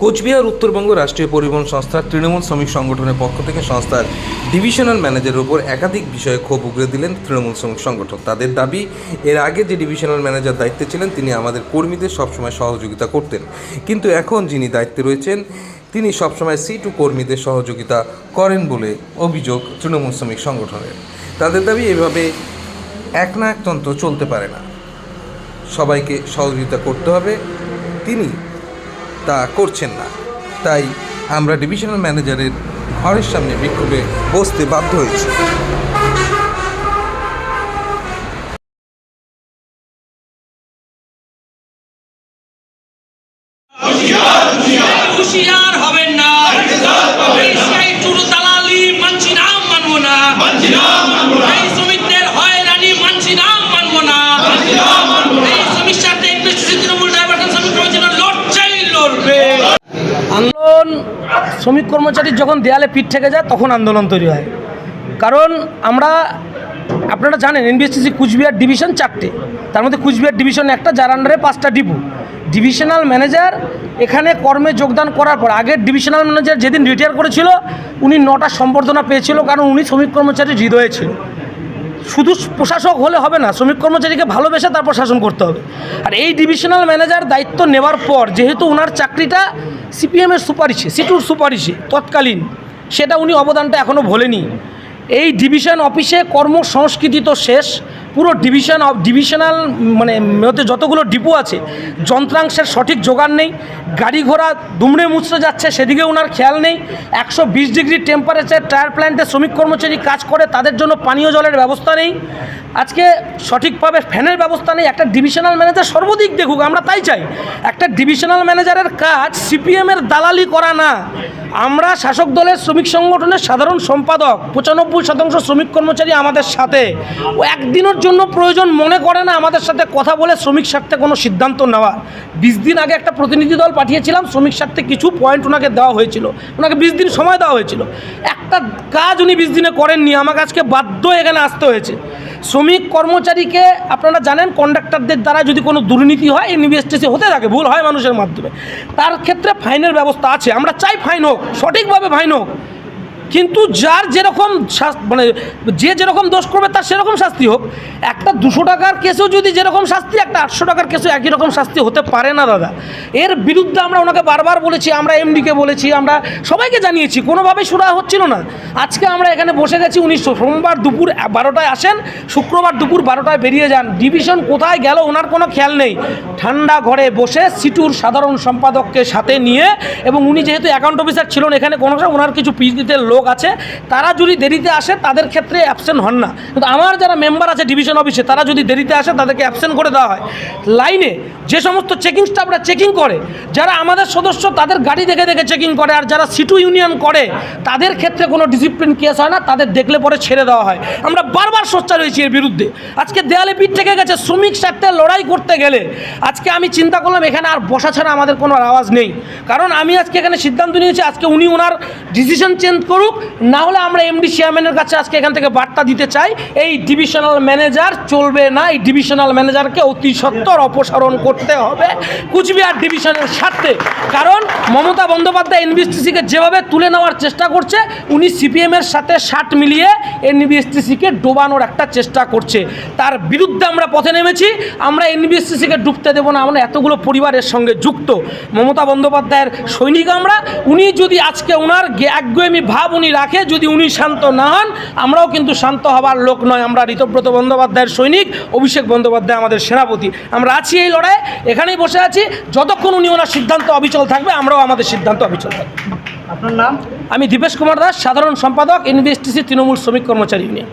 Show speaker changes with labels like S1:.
S1: কোচবিহার, উত্তরবঙ্গ রাষ্ট্রীয় পরিবহন সংস্থার তৃণমূল শ্রমিক সংগঠনের পক্ষ থেকে সংস্থার ডিভিশনাল ম্যানেজারের উপর একাধিক বিষয়ে ক্ষোভ উগড়ে দিলেন তৃণমূল শ্রমিক সংগঠন তাদের দাবি, এর আগে যে ডিভিশনাল ম্যানেজার দায়িত্বে ছিলেন, তিনি আমাদের কর্মীদের সবসময় সহযোগিতা করতেন। কিন্তু এখন যিনি দায়িত্বে রয়েছেন, তিনি সবসময় সি টু কর্মীদের সহযোগিতা করেন বলে অভিযোগ তৃণমূল শ্রমিক সংগঠনের। তাদের দাবি, এভাবে এক না একতন্ত্র চলতে পারে না। সবাইকে সহযোগিতা করতে হবে। তিনি তা করছেন না। তাই আমরা ডিভিশনাল ম্যানেজারের ঘরের সামনে বিক্ষোভে বসতে বাধ্য হয়েছি।
S2: আন্দোলন শ্রমিক কর্মচারীর যখন দেয়ালে পিঠ থেকে যায়, তখন আন্দোলন তৈরি হয়। কারণ আমরা, আপনারা জানেন এনবিএসটিসি কুচবিহার ডিভিশন চারটে। তার মধ্যে কুচবিহার ডিভিশন একটা, যার আন্ডারে পাঁচটা ডিপু। ডিভিশনাল ম্যানেজার এখানে কর্মে যোগদান করার পর, আগের ডিভিশনাল ম্যানেজার যেদিন রিটায়ার করেছিল, উনি নটা সম্বর্ধনা পেয়েছিল, কারণ উনি শ্রমিক কর্মচারীর হৃদয়ে ছিল শুধু প্রশাসক হলে হবে না, শ্রমিক কর্মচারীকে ভালোবেসে তারপর শাসন করতে হবে। আর এই ডিভিশনাল ম্যানেজার দায়িত্ব নেওয়ার পর যেহেতু ওনার চাকরিটা সিপিএমের সুপারিশে, সিটুর সুপারিশে, তৎকালীন, সেটা উনি অবদানটা এখনও ভোলেনি। এই ডিভিশন অফিসে কর্মসংস্কৃতি তো শেষ পুরো ডিভিশন অফ ডিভিশনাল মানে মধ্যে যতগুলো ডিপো আছে, যন্ত্রাংশের সঠিক জোগান নেই, গাড়ি ঘোড়া দুমড়ে মুচড়ে যাচ্ছে, সেদিকে ওনার খেয়াল নেই, একশো বিশ ডিগ্রি টেম্পারেচার টায়ার প্ল্যান্টে শ্রমিক কর্মচারী কাজ করে, তাদের জন্য পানীয় জলের ব্যবস্থা নেই আজকে সঠিকভাবে ফ্যানের ব্যবস্থা নেই, একটা ডিভিশনাল ম্যানেজার সর্বদিক দেখুক, আমরা তাই চাই। একটা ডিভিশনাল ম্যানেজারের কাজ সিপিএমের দালালি করা না। আমরা শাসক দলের শ্রমিক সংগঠনের সাধারণ সম্পাদক, পঁচানব্বই শতাংশ শ্রমিক কর্মচারী আমাদের সাথে। ও একদিনের জন্য প্রয়োজন মনে করে না আমাদের সাথে কথা বলে শ্রমিক স্বার্থে কোনো সিদ্ধান্ত নেওয়া। বিশ দিন আগে একটা প্রতিনিধি দল পাঠিয়েছিলাম, শ্রমিক স্বার্থে কিছু পয়েন্ট ওনাকে দেওয়া হয়েছিল। ওনাকে বিশ দিন সময় দেওয়া হয়েছিল। একটা কাজ উনি বিশ দিনে করেননি, আমাকে আজকে বাধ্য এখানে আসতে হয়েছে। শ্রমিক কর্মচারীকে আপনারা জানেন কন্ডাক্টারদের দ্বারা যদি কোনো দুর্নীতি হয় ইনভেস্টেশন হতে থাকে, ভুল হয় মানুষের মাধ্যমে। তার ক্ষেত্রে ফাইনের ব্যবস্থা আছে। আমরা চাই ফাইন হোক, সঠিকভাবে ফাইন হোক। কিন্তু যার যেরকম মানে যে যেরকম দোষ করবে তার সেরকম শাস্তি হোক। একটা দুশো টাকার কেসেও যদি যেরকম শাস্তি, একটা আটশো টাকার কেসেও একই রকম শাস্তি হতে পারে না, দাদা। এর বিরুদ্ধে আমরা ওনাকে বারবার বলেছি, আমরা এমডিকে বলেছি, আমরা সবাইকে জানিয়েছি, কোনোভাবেই সুরা হচ্ছিল না। আজকে আমরা এখানে বসে গেছি, উনি সোমবার দুপুর বারোটায় আসেন, শুক্রবার দুপুর বারোটায় বেরিয়ে যান। ডিভিশন কোথায় গেল ওনার কোনো খেয়াল নেই। ঠান্ডা ঘরে বসে সিটুর সাধারণ সম্পাদককে সাথে নিয়ে, এবং উনি যেহেতু অ্যাকাউন্ট অফিসার ছিলেন, এখানে কোনো ওনার কিছু পিজিতে লোক আছে, তারা যদি দেরিতে আসে, তাদের ক্ষেত্রে অ্যাবসেন্ট হন না। কিন্তু আমার যারা মেম্বার আছে ডিভিশন অফিসে তারা যদি দেরিতে আসে, তাদেরকে অ্যাবসেন্ট করে দেওয়া হয়। লাইনে যে সমস্ত চেকিং স্টাফরা চেকিং করে, যারা আমাদের সদস্য, তাদের গাড়ি দেখে দেখে চেকিং করে, আর যারা সিটু ইউনিয়ন করে, তাদের ক্ষেত্রে কোনো ডিসিপ্লিন কেস হয় না, তাদের দেখলে পরে ছেড়ে দেওয়া হয়। আমরা বারবার সোচ্চার হয়েছি এর বিরুদ্ধে। আজকে দেয়ালে পিঠ থেকে গেছে, শ্রমিক স্বার্থে লড়াই করতে গেলে। আজকে আমি চিন্তা করলাম, এখানে আর বসা ছাড়া আমাদের কোনো আওয়াজ নেই। কারণ আমি আজকে এখানে সিদ্ধান্ত নিয়েছি, আজকে উনি ওনার ডিসিশন চেঞ্জ করুক, না হলে আমরা এমডি চেয়ারম্যানের কাছে আজকে এখান থেকে বার্তা দিতে চাই, এই ডিভিশনাল ম্যানেজার চলবে না, এই ডিভিশনাল ম্যানেজারকে অতি সত্বর অপসারণ করতে হবে কুচবিহার ডিভিশনের স্বার্থে। কারণ মমতা বন্দ্যোপাধ্যায় এনবিএসটিসিকে যেভাবে তুলে নেওয়ার চেষ্টা করছে, উনি সিপিএমের সাথে শার্ট মিলিয়ে এনবিএসটিসিকে ডোবানোর একটা চেষ্টা করছে। তার বিরুদ্ধে আমরা পথে নেমেছি, আমরা এনবিএসটিসিকে ডুবতে দেবো না, আমরা এতগুলো পরিবারের সঙ্গে যুক্ত। মমতা বন্দ্যোপাধ্যায়ের সৈনিক আমরা, উনি যদি আজকে ওনার একগুয়েমি ভাব উনি রাখে যদি উনি শান্ত না হন আমরাও কিন্তু শান্ত হবার লোক নয়। আমরা ঋতব্রত বন্দ্যোপাধ্যায়ের সৈনিক অভিষেক বন্দ্যোপাধ্যায় আমাদের সেনাপতি। আমরা আছি এই লড়াই এখানেই বসে আছি। যতক্ষণ উনি ওনার সিদ্ধান্ত অবিচল থাকবে আমরাও আমাদের সিদ্ধান্ত অবিচল থাকবে।
S3: আপনার নাম?
S2: আমি দীপেশ কুমার দাস সাধারণ সম্পাদক এনবিএসটিসি তৃণমূল শ্রমিক কর্মচারী ইউনিয়ন।